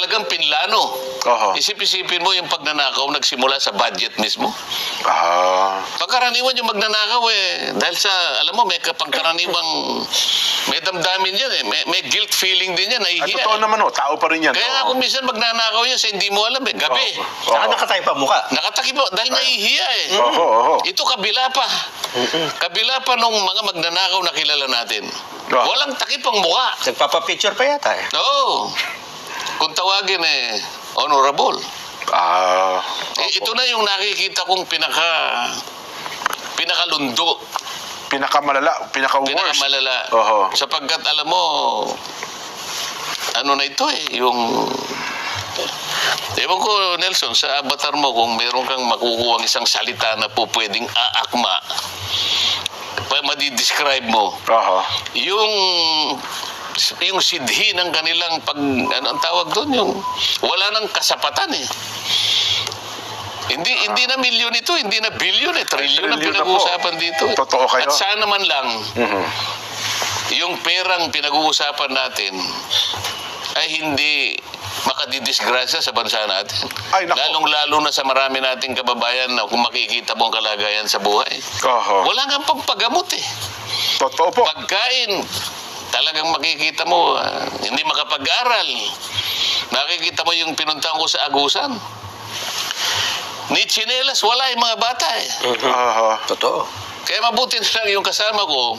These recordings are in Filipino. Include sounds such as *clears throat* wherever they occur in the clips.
talagang pinlano. Oho. Isip-isipin mo yung pagnanakaw nagsimula sa budget mismo. Ah. Pagkaraniwan yung magnanakaw eh. Dahil sa, alam mo, may kapangkaraniwang, may damdamin yan eh. May, may guilt feeling din yan, Ay, nahihiya. totoo naman, oh. Tao pa rin yan. Kaya nga Oo. kung minsan magnanakaw yan sa hindi mo alam eh, gabi. Oo. Saka nakatayo pa mukha. Nakatakip mo, dahil nahihiya eh. Oho, oho. Ito kabila pa. Kabila pa nung mga magnanakaw na kilala natin. Ah. Walang takip ang mukha. Nagpapapicture pa yata eh. Oo. Kung tawagin eh, honorable. Ah. Eh, ito na yung nakikita kong pinaka pinakalundo, Pinakamalala, pinaka-worst. pinakamalala. Oho. Sapagkat alam mo, ano na ito eh, yung Ewan ko, Nelson, sa avatar mo, kung meron kang makukuha isang salita na po pwedeng aakma, pa madidescribe mo, Oho. yung yung sidhi ng kanilang pag ano ang tawag doon yung wala nang kasapatan eh hindi hindi na milyon ito, hindi na bilyon eh, trilyon ang pinag-uusapan dito. eh. Totoo kayo. At sana man lang Mhm. yung perang pinag-uusapan natin ay hindi makadidisgrasya sa bansa natin. Ay, nako. Lalong-lalo na sa marami nating kababayan na kung makikita mo ang kalagayan sa buhay. Oho. Wala nga pang paggamot eh. Totoo po. Pagkain, talagang makikita mo, ah, hindi makapag-aral. Nakikita mo yung pinuntahan ko sa Agusan. Ni chinelas, wala yung mga bata eh. Oho. Totoo. Kaya mabuti na lang yung kasama ko.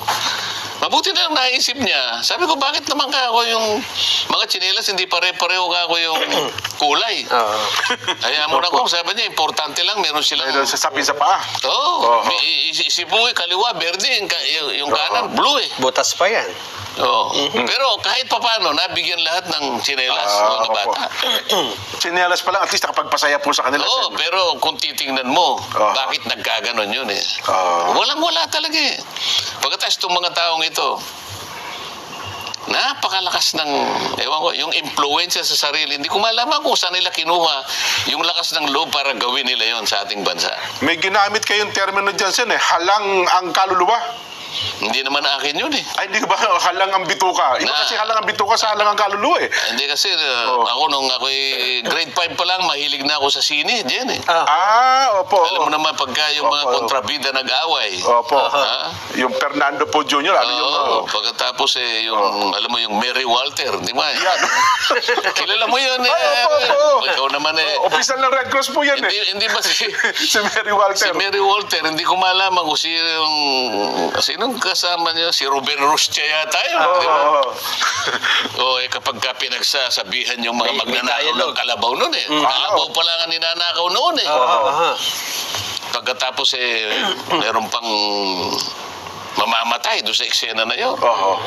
Mabuti na lang naisip niya. Sabi ko, bakit naman ka ako yung mga chinelas, hindi pare-pareho ka ako yung *clears throat* kulay. Oo. Kaya mo na ko, sabi niya, importante lang, meron silang... Ayun, sa sabi sa paa. Oo, Oo. oh, isip mo eh, kaliwa, berde, yung, ka- yung, yung kanan, blue eh. Butas pa yan. Oo. Pero kahit papano, nabigyan lahat ng chinelas, Ah, mga opo. bata. *clears throat* Chinelas pa lang, at least nakapagpasaya po sa kanila. Oo, Sen. pero kung titingnan mo, Ah. bakit nagkaganon yun eh? Ah. Walang-wala talaga eh. Pagkatapos itong mga taong ito, napakalakas ng, ewan ko, yung influensya sa sarili. Hindi ko malaman kung saan nila kinuha yung lakas ng loob para gawin nila yon sa ating bansa. May ginamit kayong termino dyan, Sen, eh. Halang ang kaluluwa. Hindi naman akin yun eh. Ay, hindi ba *laughs* halang ang bituka? Iba Na- kasi halang ang bituka sa halang ang kaluluwa eh. Hindi kasi uh, Oo. ako nung ako'y grade 5 pa lang, mahilig na ako sa sine, Jen eh. Ah. Ah, opo. Alam mo naman pagka yung mga Opo. kontrabida nag-away. Opo. Ha? Yung Fernando po Jr., ano yung... Oo, uh, pagkatapos eh, yung, alam mo yung Mary Walter, di ba? yan. *laughs* Kilala mo yun eh. Ay, opo, opo. Ikaw naman eh. Official ng Red Cross po yan Hindi, eh. hindi ba si, *laughs* si Mary si Walter. Mary Walter, hindi ko malaman kung sino yung, sinong kasama niya, si Ruben Rustia yata yun, Oo, di ba? oo. O *laughs* eh, kapag ka pinagsasabihan yung mga May- may magnanakaw ng kalabaw noon eh. Kalabaw pa lang ang ninanakaw noon eh. Aha. Pagkatapos eh, meron pang mamamatay doon sa eksena na yun. Oo.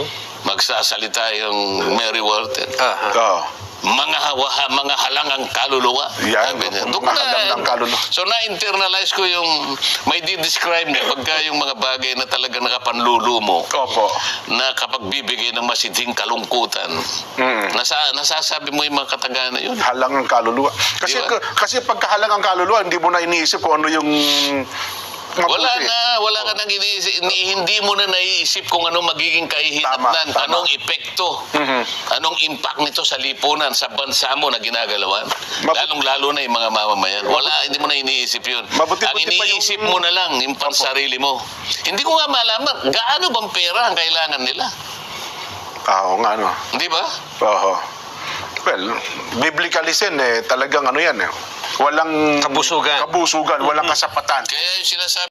Magsasalita yung Mary Walter. Aha. Oo. Mga hawaha, mga halangang kaluluwa. Yan, Sabi mga na- halangang kaluluwa. So na-internalize ko yung, may di-describe niya pagka yung mga bagay na talaga nakapanlulo mo Opo. na kapag bibigay ng masidhing kalungkutan, Mm. nasa, nasasabi mo yung mga kataga na yun. Halang ang kaluluwa. Kasi Di ba? kasi pagka halang ang kaluluwa, hindi mo na iniisip kung ano yung Wala na, wala ka nang iniisip, ni- hindi mo na naiisip kung ano magiging kahihinatnan, anong epekto, Mhm. anong impact nito sa lipunan, sa bansa mo na ginagalawan. Mabu- Lalong-lalo na yung mga mamamayan. Wala, hindi mo na iniisip yun. Mabuti- Ang yung- iniisip mo na lang, yung pansarili mo. Hindi ko nga malaman, gaano bang pera ang kailangan nila? Ah, Oo nga, no. Di ba? Oo. Well, biblically sin, eh, talagang ano yan eh. Walang Kabusugan. kabusugan, walang kasapatan. Kaya yung sinasabi